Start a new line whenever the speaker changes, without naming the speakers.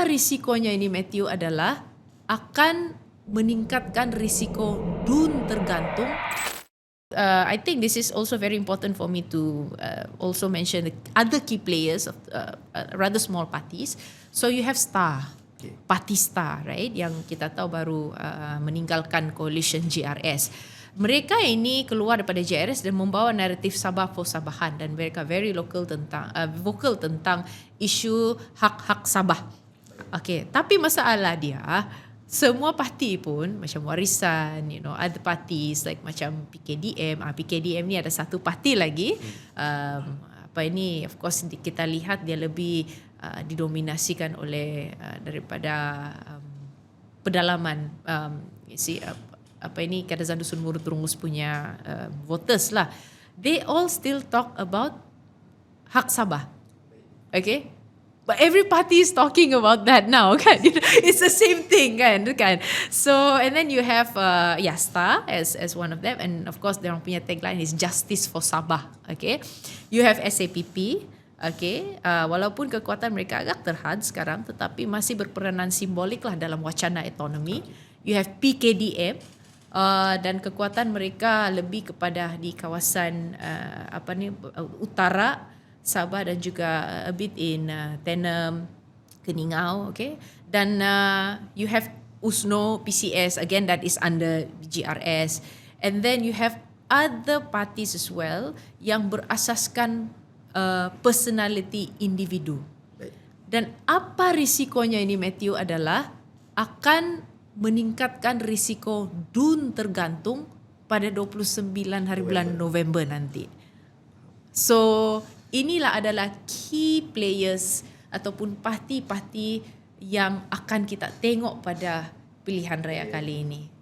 apa risikonya ini Matthew adalah akan meningkatkan risiko dun tergantung Uh, I think this is also very important for me to uh, also mention the other key players of uh, uh, rather small parties. So you have Star,
Okay.
Parti Star, right? Yang kita tahu baru uh, meninggalkan coalition GRS. Mereka ini keluar daripada GRS dan membawa naratif Sabah for Sabahan dan mereka very local tentang uh, vocal tentang isu hak-hak Sabah. Okay, tapi masalah dia semua parti pun macam warisan you know other parties like macam PKDM ah PKDM ni ada satu parti lagi. Um, apa ini of course kita lihat dia lebih uh, didominasikan oleh uh, daripada um, pedalaman um, see uh, apa ini Kadazan Dusun Murut Rungus punya uh, voters lah. They all still talk about hak Sabah. Okay. But every party is talking about that now, kan? It's the same thing, kan? kan? So, and then you have uh, Yasta as as one of them. And of course, their punya tagline is Justice for Sabah. Okay. You have SAPP. Okay. Uh, walaupun kekuatan mereka agak terhad sekarang, tetapi masih berperanan simbolik lah dalam wacana ekonomi. You have PKDM. Uh, dan kekuatan mereka lebih kepada di kawasan uh, apa ni uh, utara Sabah dan juga a bit in uh, Tenem, Keningau, okay. Dan uh, you have USNO PCS again that is under GRS, and then you have other parties as well yang berasaskan uh, personality individu.
Baik.
Dan apa risikonya ini Matthew adalah akan meningkatkan risiko dun tergantung pada 29 hari bulan November nanti. So inilah adalah key players ataupun parti-parti yang akan kita tengok pada pilihan raya kali ini.